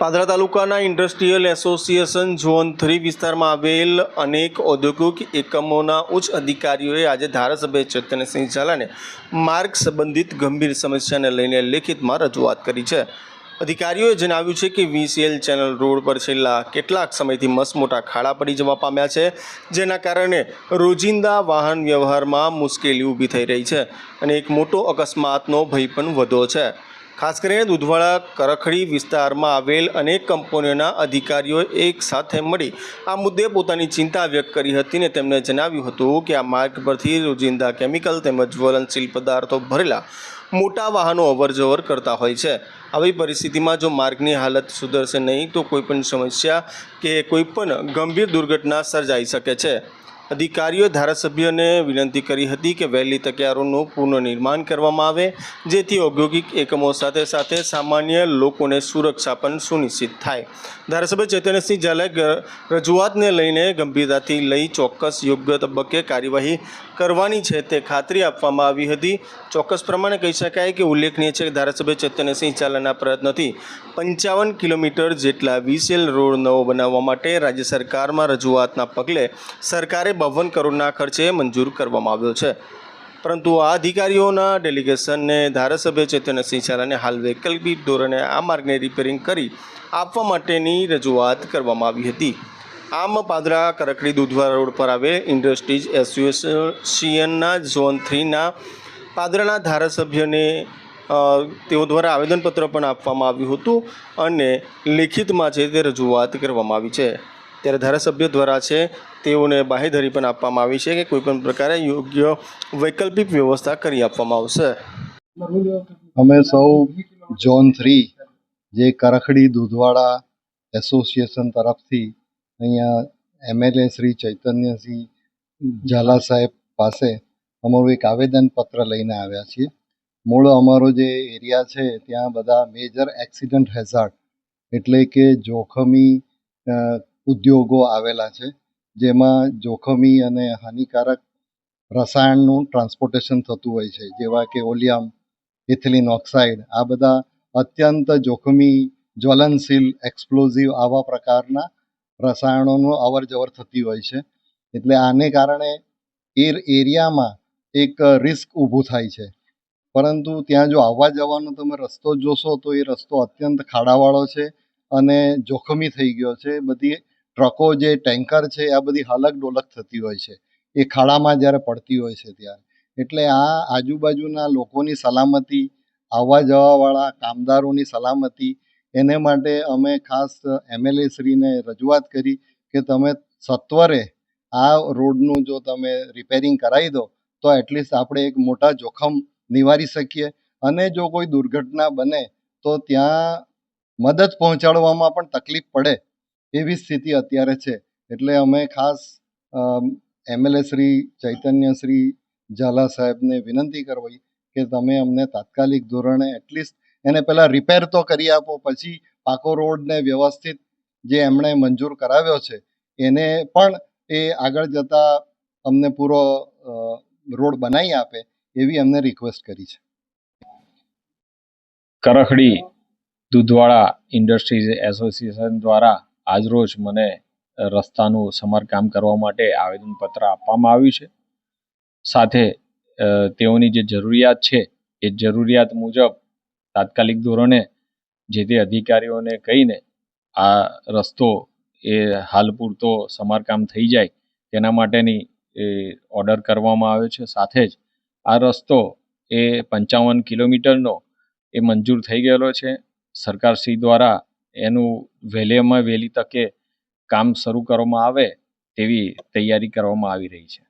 પાદરા તાલુકાના industrial association zone three વિસ્તારમાં આવેલ અનેક ઔદ્યોગિક એકમોના ઉચ્ચ અધિકારીઓએ આજે ધારાસભ્ય ચૈતન્યસિંહ ઝાલાને માર્ગ સંબંધિત ગંભીર સમસ્યાને લઈને લેખિતમાં રજૂઆત કરી છે. અધિકારીઓએ જણાવ્યું છે કે વીસીએલ ચેનલ રોડ પર છેલ્લા કેટલાક સમયથી મસમોટા ખાડા પડી જવા પામ્યા છે, જેના કારણે રોજિંદા વાહન વ્યવહારમાં મુશ્કેલી ઊભી થઈ રહી છે અને એક મોટો અકસ્માતનો ભય પણ વધ્યો છે. ખાસ કરીને દૂધવાળા કરખડી વિસ્તારમાં આવેલ અનેક કંપનીઓના અધિકારીઓએ એક સાથે મળી આ મુદ્દે પોતાની ચિંતા વ્યક્ત કરી હતી ને તેમણે જણાવ્યું હતું કે આ માર્ગ પરથી રોજિંદા કેમિકલ તેમજ જ્વલનશીલ પદાર્થો ભરેલા મોટા વાહનો અવરજવર કરતા હોય છે. આવી પરિસ્થિતિમાં જો માર્ગની હાલત સુધરશે નહીં તો કોઈપણ સમસ્યા કે કોઈપણ ગંભીર દુર્ઘટના સર્જાઈ શકે છે. અધિકારીઓએ ધારાસભ્યોને વિનંતી કરી હતી કે વહેલી તકે આ રોડનું પુનઃનિર્માણ કરવામાં આવે, જેથી ઔદ્યોગિક એકમો સાથે સાથે સામાન્ય લોકોને સુરક્ષા પણ સુનિશ્ચિત થાય. ધારાસભ્ય ચૈતન્યસિંહ ઝાલાએ રજૂઆતને લઈને ગંભીરતાથી લઈ ચોક્કસ યોગ્ય તબક્કે કાર્યવાહી કરવાની છે તે ખાતરી આપવામાં આવી હતી. ચોક્કસ પ્રમાણે કહી શકાય કે ઉલ્લેખનીય છે કે ધારાસભ્ય ચૈતન્યસિંહ ચાલાના પ્રયત્નથી પંચાવન કિલોમીટર જેટલા વીસેલ રોડ નવો બનાવવા માટે રાજ્ય સરકારમાં રજૂઆતના પગલે સરકારે બાવન કરોડના ખર્ચે મંજૂર કરવામાં આવ્યો છે. પરંતુ આ અધિકારીઓના ડેલિગેશનને ધારાસભ્ય ચૈતન્યસિંહ ચાલાને હાલ વૈકલ્પિક ધોરણે આ માર્ગને રિપેરિંગ કરી આપવા માટેની રજૂઆત કરવામાં આવી હતી. આમ પાદરા કરકડી દૂધવા રોડ પર આવેલ ઇન્ડસ્ટ્રીઝ એસોસિએશનના ઝોન થ્રીના પાદરાના ધારાસભ્યને તેઓ દ્વારા આવેદનપત્ર પણ આપવામાં આવ્યું હતું અને લેખિતમાં છે તે રજૂઆત કરવામાં આવી છે. ત્યારે ધારાસભ્ય દ્વારા છે તેઓને બાહેધરી પણ આપવામાં આવી છે કે કોઈપણ પ્રકારે યોગ્ય વૈકલ્પિક વ્યવસ્થા કરી આપવામાં આવશે. અમે સૌ ઝોન થ્રી જે કરખડી દૂધવાડા એસોસિએશન તરફથી અહીંયા એમએલએ શ્રી ચૈતન્યસિંહ ઝાલા સાહેબ પાસે અમારું એક આવેદનપત્ર લઈને આવ્યા છીએ. મૂળ અમારો જે એરિયા છે, ત્યાં બધા મેજર એક્સિડન્ટ હેઝાર્ડ એટલે કે જોખમી ઉદ્યોગો આવેલા છે, જેમાં જોખમી અને હાનિકારક રસાયણનું ટ્રાન્સપોર્ટેશન થતું હોય છે, જેવા કે ઓલિયમ ઇથિલિન ઓક્સાઇડ આ બધા અત્યંત જોખમી, જ્વલનશીલ એક્સપ્લોઝિવ આવા પ્રકારના રસાયણોનું અવર જવર થતી હોય છે. એટલે આને કારણે એ એરિયામાં એક રિસ્ક ઊભું થાય છે. પરંતુ ત્યાં જો આવવા જવાનો તમે રસ્તો જોશો તો એ રસ્તો અત્યંત ખાડાવાળો છે અને જોખમી થઈ ગયો છે. બધી ટ્રકો જે ટેન્કર છે આ બધી હલક ડોલક થતી હોય છે. એ ખાડામાં જ્યારે પડતી હોય છે ત્યારે. એટલે આ આજુબાજુના લોકોની સલામતી, આવવા જવાવાળા કામદારોની સલામતી એને માટે અમે ખાસ એમએલએ શ્રીને રજૂઆત કરી કે તમે સત્વરે આ રોડનું જો તમે રિપેરિંગ કરાવી દો, તો એટલીસ્ટ આપણે એક મોટા જોખમ નિવારી શકીએ. અને જો કોઈ દુર્ઘટના બને, તો ત્યાં મદદ પહોંચાડવામાં પણ તકલીફ પડે એવી સ્થિતિ અત્યારે છે. એટલે અમે ખાસ એમએલએ શ્રી ચૈતન્ય શ્રી ઝાલા સાહેબને વિનંતી કરવી કે તમે અમને તાત્કાલિક ધોરણે એટલીસ્ટ એને પહેલાં રિપેર તો કરી આપો, પછી પાકો રોડને વ્યવસ્થિત જે એમણે મંજૂર કરાવ્યો છે, એને પણ એ આગળ જતા અમને પૂરો રોડ બનાવી આપે એવી અમને રિક્વેસ્ટ કરી છે. કરખડી, દૂધવાળા ઇન્ડસ્ટ્રીઝ એસોસિએશન દ્વારા આજરોજ મને રસ્તાનું સમારકામ કરવા માટે આવેદનપત્ર આપવામાં આવ્યું છે. સાથે તેઓની જે જરૂરિયાત છે, એ જરૂરિયાત મુજબ તાત્કાલિક ધોરણે જે તે અધિકારીઓને કહીને આ રસ્તો એ હાલ પૂરતો સમારકામ થઈ જાય તેના માટેની એ ઓર્ડર કરવામાં આવ્યો છે. સાથે જ આ રસ્તો એ પંચાવન કિલોમીટરનો એ મંજૂર થઈ ગયેલો છે. સરકારશ્રી દ્વારા એનું વહેલેમાં વહેલી તકે કામ શરૂ કરવામાં આવે તેવી તૈયારી કરવામાં આવી રહી છે.